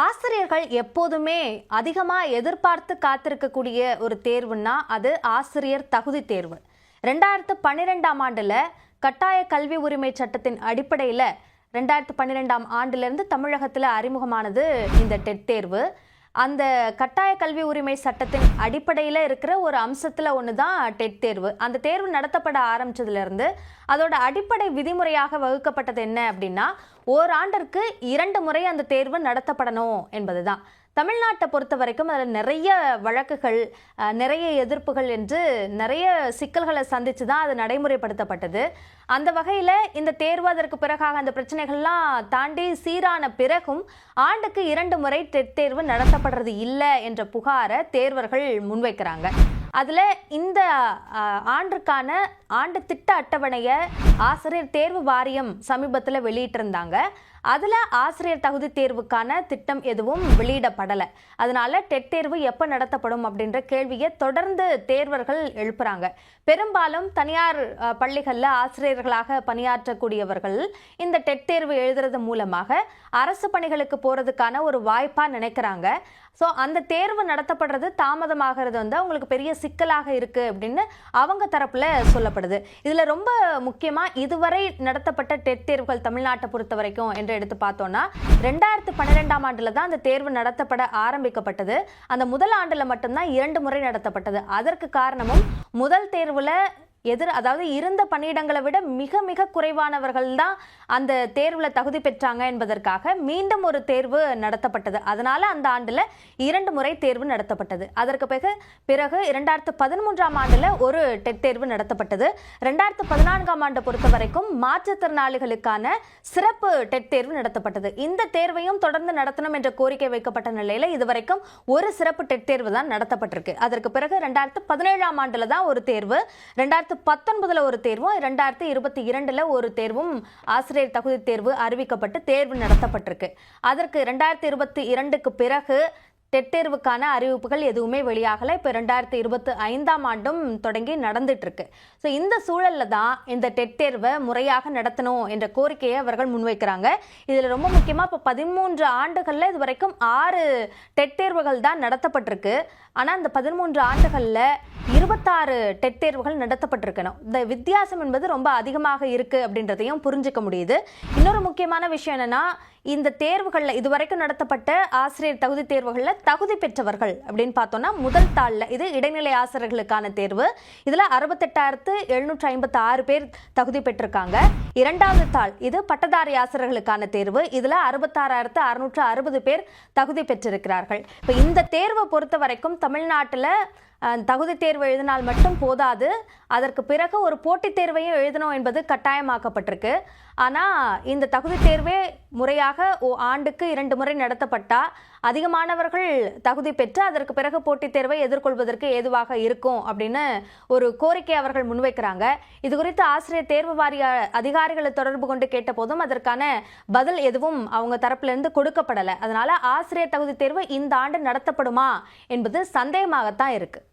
ஆசிரியர்கள் எப்போதுமே அதிகமாக எதிர்பார்த்து காத்திருக்கக்கூடிய ஒரு தேர்வுன்னா அது ஆசிரியர் தகுதி தேர்வு. ரெண்டாயிரத்து பன்னிரெண்டாம் ஆண்டில் கட்டாய கல்வி உரிமை சட்டத்தின் அடிப்படையில் ரெண்டாயிரத்து பன்னிரெண்டாம் ஆண்டிலிருந்து தமிழகத்தில் அறிமுகமானது இந்த டெட் தேர்வு. அந்த கட்டாய கல்வி உரிமை சட்டத்தின் அடிப்படையில் இருக்கிற ஒரு அம்சத்தில் ஒன்று தான் டெட் தேர்வு. அந்த தேர்வு நடத்தப்பட ஆரம்பித்ததுலேருந்து அதோட அடிப்படை விதிமுறையாக வகுக்கப்பட்டது என்ன அப்படின்னா ஓராண்டிற்கு இரண்டு முறை அந்த தேர்வு நடத்தப்படணும் என்பது தான் தமிழ்நாட்டை பொறுத்த வரைக்கும் அதில் நிறைய வழக்குகள் நிறைய எதிர்ப்புகள் என்று நிறைய சிக்கல்களை சந்தித்து தான் அது நடைமுறைப்படுத்தப்பட்டது. அந்த வகையில் இந்த தேர்வு அதற்கு பிறகாக அந்த பிரச்சனைகள்லாம் தாண்டி சீரான பிறகும் ஆண்டுக்கு இரண்டு முறை டெட் தேர்வு நடத்தப்படுறது இல்லை என்ற புகாரை தேர்வர்கள் முன்வைக்கிறாங்க. அதில் இந்த ஆண்டுக்கான ஆண்டு திட்ட அட்டவணையை ஆசிரியர் தேர்வு வாரியம் சமீபத்தில் வெளியிட்டிருந்தாங்க. அதில் ஆசிரியர் தகுதி தேர்வுக்கான திட்டம் எதுவும் வெளியிடப்படலை. அதனால டெட் தேர்வு எப்போ நடத்தப்படும் அப்படின்ற கேள்வியை தொடர்ந்து தேர்வர்கள் எழுப்புறாங்க. பெரும்பாலும் தனியார் பள்ளிகளில் ஆசிரியர்களாக பணியாற்றக்கூடியவர்கள் இந்த டெட் தேர்வு எழுதுறது மூலமாக அரசு பணிகளுக்கு போகிறதுக்கான ஒரு வாய்ப்பாக நினைக்கிறாங்க. ஸோ அந்த தேர்வு நடத்தப்படுறது தாமதமாகிறது வந்து அவங்களுக்கு பெரிய சிக்கலாக இருக்குது அப்படின்னு அவங்க தரப்பில் சொல்லப்படுது. இதில் ரொம்ப முக்கியமாக இதுவரை நடத்தப்பட்ட டெட் தேர்வுகள் தமிழ்நாட்டை பொறுத்த வரைக்கும் என்று எடுத்து பார்த்தோம்னா ரெண்டாயிரத்து பன்னிரெண்டாம் ஆண்டில் தான் அந்த தேர்வு நடத்தப்பட ஆரம்பிக்கப்பட்டது. அந்த முதல் ஆண்டில் மட்டும்தான் இரண்டு முறை நடத்தப்பட்டது. அதற்கு காரணமும் முதல் தேர்வில் எதிர் அதாவது இருந்த பணியிடங்களை விட மிக மிக குறைவானவர்கள் தான் அந்த தேர்வில் தகுதி பெற்றாங்க என்பதற்காக மீண்டும் ஒரு தேர்வு நடத்தப்பட்டது. அதனால அந்த ஆண்டில் இரண்டு முறை தேர்வு நடத்தப்பட்டது. அதற்கு பிறகு பிறகு இரண்டாயிரத்து பதிமூன்றாம் ஆண்டில் ஒரு டெட் தேர்வு நடத்தப்பட்டது. ரெண்டாயிரத்து பதினான்காம் ஆண்டை பொறுத்த வரைக்கும் மாற்றுத்திறனாளிகளுக்கான சிறப்பு டெட் தேர்வு நடத்தப்பட்டது. இந்த தேர்வையும் தொடர்ந்து நடத்தணும் என்ற கோரிக்கை வைக்கப்பட்ட நிலையில் இதுவரைக்கும் ஒரு சிறப்பு டெட் தேர்வு தான் நடத்தப்பட்டிருக்கு. அதற்கு பிறகு ரெண்டாயிரத்து பதினேழாம் ஆண்டில் தான் ஒரு தேர்வு ரெண்டாயிரத்து பத்தொன்பதுல ஒரு தேர்வும் ரெண்டாயிரத்து இருபத்தி இரண்டுல ஒரு தேர்வும் ஆசிரியர் தகுதி தேர்வு அறிவிக்கப்பட்டு தேர்வு நடத்தப்பட்டிருக்கு. அதற்கு ரெண்டாயிரத்து இருபத்தி இரண்டுக்கு பிறகு டெட் தேர்வுக்கான அறிவிப்புகள் எதுவுமே வெளியாகலை. இப்போ ரெண்டாயிரத்தி இருபத்தி ஐந்தாம் ஆண்டும் தொடங்கி நடந்துட்டு இருக்கு ஸோ இந்த சூழலில் தான் இந்த டெட் தேர்வை முறையாக நடத்தணும் என்ற கோரிக்கையை அவர்கள் முன்வைக்கிறாங்க. இதில் ரொம்ப முக்கியமாக இப்போ பதிமூன்று ஆண்டுகளில் இது வரைக்கும் ஆறு டெட் தேர்வுகள் தான் நடத்தப்பட்டிருக்கு. ஆனால் அந்த பதிமூன்று ஆண்டுகளில் இருபத்தாறு டெட் தேர்வுகள் நடத்தப்பட்டிருக்கணும். இந்த வித்தியாசம் என்பது ரொம்ப அதிகமாக இருக்கு அப்படின்றதையும் புரிஞ்சுக்க முடியுது. இன்னொரு முக்கியமான விஷயம் என்னன்னா இந்த தேர்வுகளில் இதுவரைக்கும் நடத்தப்பட்ட ஆசிரியர் தகுதி தேர்வுகளில் தகுதி பெற்றவர்கள் அப்படின்னு பார்த்தோம்னா முதல் தாளில் இது இடைநிலை ஆசிரியர்களுக்கான தேர்வு. இதில் அறுபத்தெட்டாயிரத்து எழுநூற்றி ஐம்பத்தி ஆறு பேர் தகுதி பெற்றிருக்காங்க. இரண்டாவது தாள் இது பட்டதாரி ஆசிரியர்களுக்கான தேர்வு. இதில் அறுபத்தாறாயிரத்து அறுநூற்று அறுபது பேர் தகுதி பெற்றிருக்கிறார்கள். இப்போ இந்த தேர்வை பொறுத்த வரைக்கும் தமிழ்நாட்டில் தகுதி தேர்வு எழுதினால் மட்டும் போதாது. அதற்கு பிறகு ஒரு போட்டித் தேர்வையும் எழுதணும் என்பது கட்டாயமாக்கப்பட்டிருக்கு. ஆனால் இந்த தகுதி தேர்வே முறையாக ஓ ஆண்டுக்கு இரண்டு முறை நடத்தப்பட்டால் அதிகமானவர்கள் தகுதி பெற்று அதற்கு பிறகு போட்டித் தேர்வை எதிர்கொள்வதற்கு ஏதுவாக இருக்கும் அப்படின்னு ஒரு கோரிக்கை அவர்கள் முன்வைக்கிறாங்க. இது குறித்து ஆசிரியர் தேர்வு வாரிய அதிகாரிகளை தொடர்பு கொண்டு கேட்டபோதும் அதற்கான பதில் எதுவும் அவங்க தரப்பிலிருந்து கொடுக்கப்படலை. அதனால ஆசிரியர் தகுதி தேர்வு இந்த ஆண்டு நடத்தப்படுமா என்பது சந்தேகமாகத்தான் இருக்குது